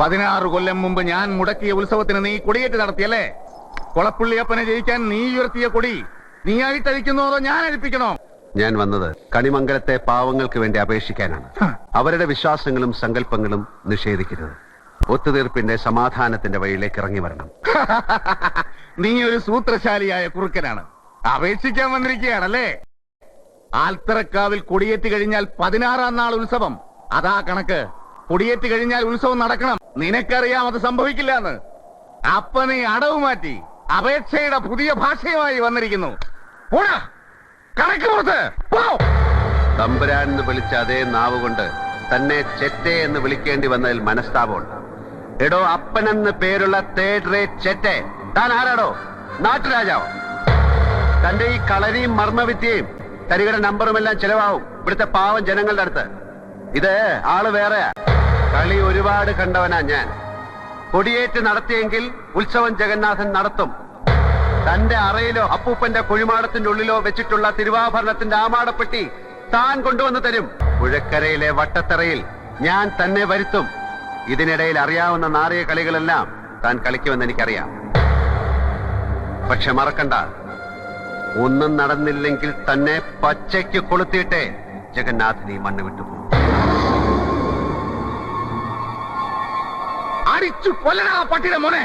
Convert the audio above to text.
പതിനാറ് കൊല്ലം മുമ്പ് ഞാൻ മുടക്കിയ ഉത്സവത്തിന് നീ കൊടിയേറ്റ് നടത്തിയല്ലേ? കൊളപ്പുള്ളിയപ്പനെ ജയിക്കാൻ നീ ഉയർത്തിയ കൊടി നീ ആയിട്ടഴിക്കുന്നോ അതോ ഞാൻ അഴിപ്പിക്കണോ? ഞാൻ വന്നത് കണിമംഗലത്തെ പാവങ്ങൾക്ക് വേണ്ടി അപേക്ഷിക്കാനാണ്. അവരുടെ വിശ്വാസങ്ങളും സങ്കല്പങ്ങളും നിഷേധിക്കരുത്. ഒത്തുതീർപ്പിന്റെ സമാധാനത്തിന്റെ വഴിയിലേക്ക് ഇറങ്ങി വരണം. നീ ഒരു സൂത്രശാലിയായ കുറുക്കനാണ്. അപേക്ഷിക്കാൻ വന്നിരിക്കുകയാണല്ലേ? ആൽത്തറക്കാവിൽ കൊടിയേറ്റ് കഴിഞ്ഞാൽ പതിനാറാം നാൾ ഉത്സവം. അതാ കണക്ക്. കൊടിയേറ്റ് കഴിഞ്ഞാൽ ഉത്സവം നടക്കണം. നിനക്കറിയാം അത് സംഭവിക്കില്ല എന്ന് അപ്പൊ നീ അടവ് മാറ്റി അപേക്ഷയുടെ പുതിയ ഭാഷയുമായി വന്നിരിക്കുന്നു. തമ്പുരാൻ എന്ന് വിളിച്ച അതേ നാവ് കൊണ്ട് തന്നെ ചെറ്റെ എന്ന് വിളിക്കേണ്ടി വന്നതിൽ മനസ്താപമുണ്ട്. എടോ അപ്പനെന്ന് പേരുള്ള തേർഡ് റേറ്റ് ചെറ്റെ. താൻ ആരാടോ? നാട്ടുരാജാവ്? തന്റെ ഈ കളരിയും മർമ്മവിദ്യയും തരികട നമ്പറുമെല്ലാം ചെലവാവും ഇവിടുത്തെ പാവം ജനങ്ങളുടെ അടുത്ത്. ഇത് ആൾ വേറെയാ. കളി ഒരുപാട് കണ്ടവനാ ഞാൻ. കൊടിയേറ്റ് നടത്തിയെങ്കിൽ ഉത്സവം ജഗന്നാഥൻ നടത്തും. തന്റെ അറയിലോ അപ്പൂപ്പന്റെ കുഴിമാടത്തിന്റെ ഉള്ളിലോ വെച്ചിട്ടുള്ള തിരുവാഭരണത്തിന്റെ ആമാടപ്പെട്ടി താൻ കൊണ്ടുവന്ന് തരും. പുഴക്കരയിലെ വട്ടത്തറയിൽ ഞാൻ തന്നെ വരുത്തും. ഇതിനിടയിൽ അറിയാവുന്ന നാറിയ കളികളെല്ലാം താൻ കളിക്കുമെന്ന് എനിക്കറിയാം. പക്ഷെ മറക്കണ്ട. ഒന്നും നടന്നില്ലെങ്കിൽ തന്നെ പച്ചയ്ക്ക് കൊളുത്തിയിട്ടേ ജഗന്നാഥനെ മണ്ണ് വിട്ടുപോകും. അടിച്ചു കൊല്ലടാ പട്ടിയുടെ മോനെ